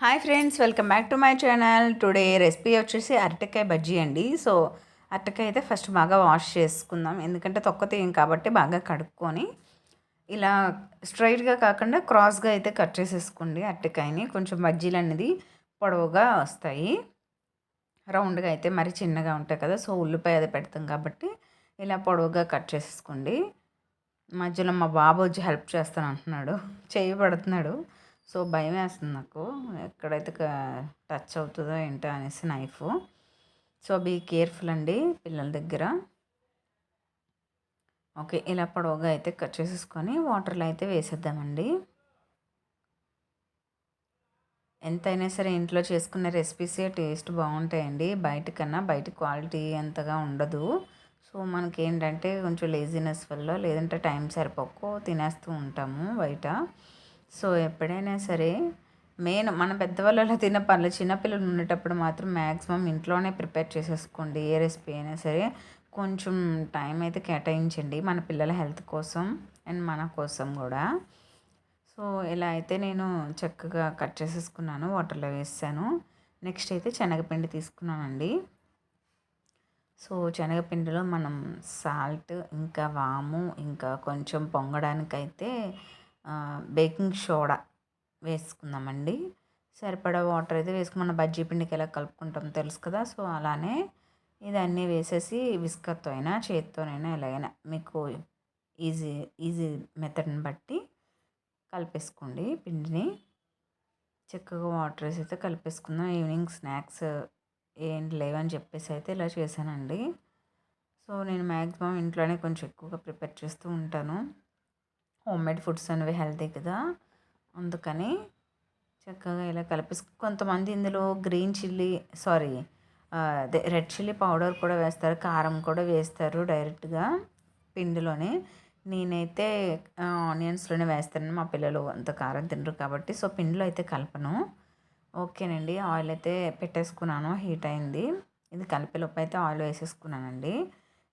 Hi friends welcome back to my channel. Today recipe వచ్చేసి అరటికాయ బజ్జీ అండి. సో అరటికాయ అయితే ఫస్ట్ బాగా వాష్ చేసుకుందాం. ఎందుకంటే తొక్క తీయం కాబట్టి బాగా కడుక్కొని ఇలా స్ట్రైట్గా కాకుండా క్రాస్గా అయితే కట్ చేసేసుకోండి అరటికాయని. కొంచెం బజ్జీలు అనేది పొడవుగా వస్తాయి. రౌండ్గా అయితే మరి చిన్నగా ఉంటాయి కదా సో ఉల్లిపాయ అది పెడతాం కాబట్టి ఇలా పొడవుగా కట్ చేసేసుకోండి. మధ్యలో మా బాబు వచ్చి హెల్ప్ చేస్తాను అంటున్నాడు చేయబడుతున్నాడు సో భయం వేస్తుంది నాకు. ఎక్కడైతే టచ్ అవుతుందో ఏంటో అనేసి నైఫ్ సో బీ కేర్ఫుల్ అండి పిల్లల దగ్గర. ఓకే ఇలా పొడవుగా అయితే కట్ చేసేసుకొని వాటర్లో అయితే వేసేద్దామండి. ఎంతైనా సరే ఇంట్లో చేసుకునే రెసిపీసే టేస్ట్ బాగుంటాయండి. బయట కన్నా బయట క్వాలిటీ అంతగా ఉండదు. సో మనకి ఏంటంటే కొంచెం లేజినెస్ వల్ల లేదంటే టైం సరిపోకో తినేస్తూ ఉంటాము బయట. సో ఎప్పుడైనా సరే మెయిన్ మన పెద్దవాళ్ళు తిన్న పనులు చిన్నపిల్లలు ఉండేటప్పుడు మాత్రం మ్యాక్సిమం ఇంట్లోనే ప్రిపేర్ చేసేసుకోండి. ఏ రెసిపీ అయినా సరే కొంచెం టైం అయితే కేటాయించండి. మన పిల్లల హెల్త్ కోసం అండ్ మన కోసం కూడా. సో ఇలా అయితే నేను చక్కగా కట్ చేసేసుకున్నాను వాటర్లో వేసాను. నెక్స్ట్ అయితే శనగపిండి తీసుకున్నానండి. సో శనగపిండిలో మనం సాల్ట్ ఇంకా వాము ఇంకా కొంచెం పొంగడానికైతే బేకింగ్ సోడా వేసుకుందామండి. సరిపడా వాటర్ అయితే వేసుకుని మన బజ్జీ పిండికి ఎలా కలుపుకుంటాం తెలుసు కదా సో అలానే ఇదన్నీ వేసేసి విస్కర్తో అయినా చేతితోనైనా ఎలాగైనా మీకు ఈజీ ఈజీ మెథడ్ని బట్టి కలిపేసుకోండి పిండిని. చక్కగా వాటర్ వేసి అయితే కలిపేసుకుందాం. ఈవినింగ్ స్నాక్స్ ఏంటి లేవని చెప్పేసి అయితే ఇలా చేశానండి. సో నేను మ్యాక్సిమం ఇంట్లోనే కొంచెం ఎక్కువగా ప్రిపేర్ చేస్తూ ఉంటాను. హోమ్ మేడ్ ఫుడ్స్ అనేవి హెల్తీ కదా. అందుకని చక్కగా ఇలా కలిపేసి కొంతమంది ఇందులో గ్రీన్ చిల్లీ సారీ అదే రెడ్ చిల్లీ పౌడర్ కూడా వేస్తారు కారం కూడా వేస్తారు డైరెక్ట్గా పిండిలోనే. నేనైతే ఆనియన్స్లోనే వేస్తాను మా పిల్లలు అంత కారం తినరు కాబట్టి సో పిండిలో అయితే కలపను. ఓకేనండి ఆయిల్ అయితే పెట్టేసుకున్నాను హీట్ అయింది. ఇది కలిపేలోపు అయితే ఆయిల్ వేసేసుకున్నానండి.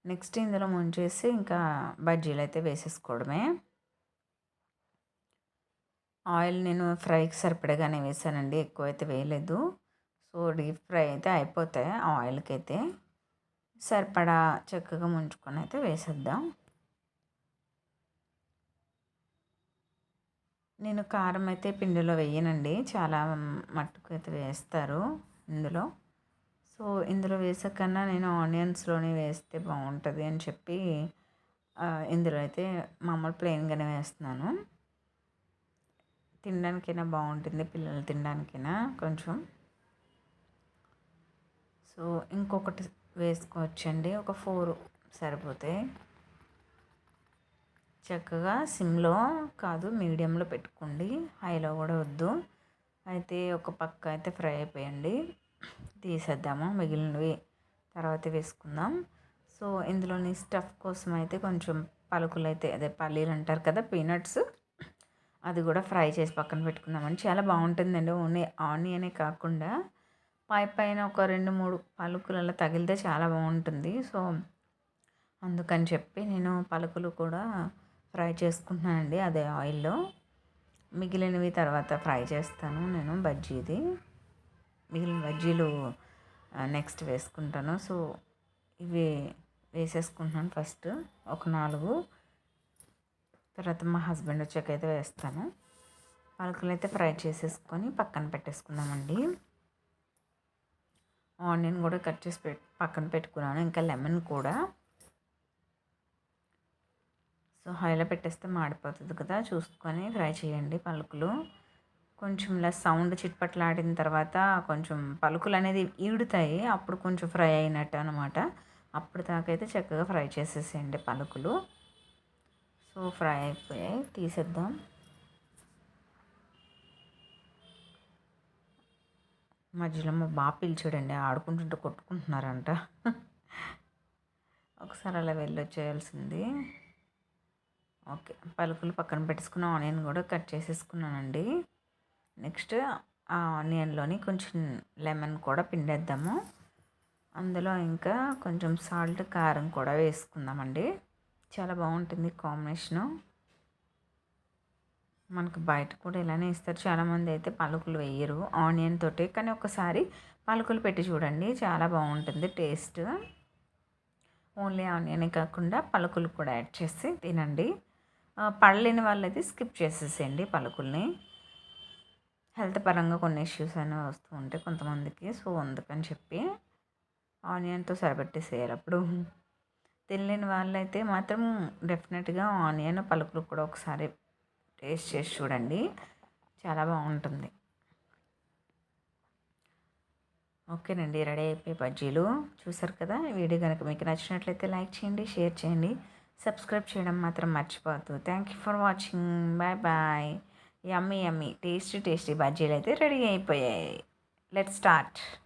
నెక్స్ట్ ఇందులో ముంచేసి ఇంకా బజ్జీలు అయితే వేసేసుకోవడమే. ఆయిల్ నేను ఫ్రైకి సరిపడగానే వేసానండి ఎక్కువ అయితే వేయలేదు. సో డీప్ ఫ్రై అయితే అయిపోతాయి ఆయిల్కి అయితే సరిపడా చక్కగా ముంచుకొని అయితే వేసేద్దాం. నేను కారం అయితే పిండిలో వేయనండి చాలా మట్టుకు అయితే వేస్తారు ఇందులో. సో ఇందులో వేసాకన్నా నేను ఆనియన్స్లోనే వేస్తే బాగుంటుంది అని చెప్పి ఇందులో అయితే మామూలు ప్లెయిన్గానే వేస్తున్నాను. తినడానికైనా బాగుంటుంది పిల్లలు తినడానికైనా కొంచెం. సో ఇంకొకటి వేసుకోవచ్చండి. ఒక ఫోర్ సరిపోతాయి చక్కగా సిమ్లో కాదు మీడియంలో పెట్టుకోండి. హైలో కూడా వద్దు. అయితే ఒక పక్క అయితే ఫ్రై అయిపోయండి. తీసేద్దాము. మిగిలినవి తర్వాత వేసుకుందాం. సో ఇందులోని స్టఫ్ కోసం అయితే కొంచెం పలుకులు అయితే అదే పల్లీలు అంటారు కదా పీనట్స్. అది కూడా ఫ్రై చేసి పక్కన పెట్టుకుందామని. చాలా బాగుంటుందండి. ఓన్లీ ఆనియనే కాకుండా పై పైన ఒక రెండు మూడు పలుకులలో తగిలితే చాలా బాగుంటుంది. సో అందుకని చెప్పి నేను పలుకులు కూడా ఫ్రై చేసుకుంటున్నానండి అదే ఆయిల్లో. మిగిలినవి తర్వాత ఫ్రై చేస్తాను నేను బజ్జీది. మిగిలిన బజ్జీలు నెక్స్ట్ వేసుకుంటాను. సో ఇవి వేసేసుకుంటున్నాను ఫస్ట్ ఒక నాలుగు. తర్వాత మా హస్బెండ్ వచ్చాక అయితే వేస్తాను. పలుకులు అయితే ఫ్రై చేసేసుకొని పక్కన పెట్టేసుకుందామండి. ఆనియన్ కూడా కట్ చేసి పెట్ పక్కన పెట్టుకున్నాను ఇంకా లెమన్ కూడా. సో హైలో పెట్టేస్తే మాడిపోతుంది కదా చూసుకొని ఫ్రై చేయండి పలుకులు. కొంచెం ఇలా సౌండ్ చిట్పట్లాడిన తర్వాత కొంచెం పలుకులు అనేది ఈడుతాయి అప్పుడు కొంచెం ఫ్రై అయినట్టు అనమాట అప్పుడు దాకైతే చక్కగా ఫ్రై చేసేసేయండి పలుకులు. సో ఫ్రై అయిపోయాయి. తీసేద్దాం. మధ్యలో మా బాగా పిలిచాడండి. ఆడుకుంటుంటే కొట్టుకుంటున్నారంట. ఒకసారి అలా వెళ్ళొచ్చేయాల్సింది. ఓకే. పలుకులు పక్కన పెట్టుకున్న ఆనియన్ కూడా కట్ చేసేసుకున్నానండి. నెక్స్ట్ ఆ ఆనియన్లోని కొంచెం లెమన్ కూడా పిండేద్దాము. అందులో ఇంకా కొంచెం సాల్ట్ కారం కూడా వేసుకుందామండి. చాలా బాగుంటుంది కాంబినేషను. మనకు బయట కూడా ఇలానే ఇస్తారు. చాలామంది అయితే పలుకులు వేయరు ఆనియన్ తోటి. కానీ ఒకసారి పలుకులు పెట్టి చూడండి. చాలా బాగుంటుంది టేస్ట్. ఓన్లీ ఆనియనే కాకుండా పలుకులు కూడా యాడ్ చేసి తినండి. పడలేని వాళ్ళైతే స్కిప్ చేసేసేయండి పలుకుల్ని. హెల్త్ పరంగా కొన్ని ఇష్యూస్ అనేవి వస్తూ ఉంటాయి కొంతమందికి. సో అందుకని చెప్పి ఆనియన్తో సరిపెట్టేసేయాలి అప్పుడు. తినలేని వాళ్ళైతే మాత్రం డెఫినెట్గా ఆనియన్ పలుకులు కూడా ఒకసారి టేస్ట్ చేసి చూడండి. చాలా బాగుంటుంది. ఓకేనండి రెడీ అయిపోయి బజ్జీలు చూసారు కదా? వీడియో కనుక మీకు నచ్చినట్లయితే లైక్ చేయండి షేర్ చేయండి. సబ్స్క్రైబ్ చేయడం మాత్రం మర్చిపోవద్దు. Thank you for watching. Bye bye. Yummy yummy. Tasty tasty బజ్జీలు అయితే రెడీ అయిపోయాయి. Let start.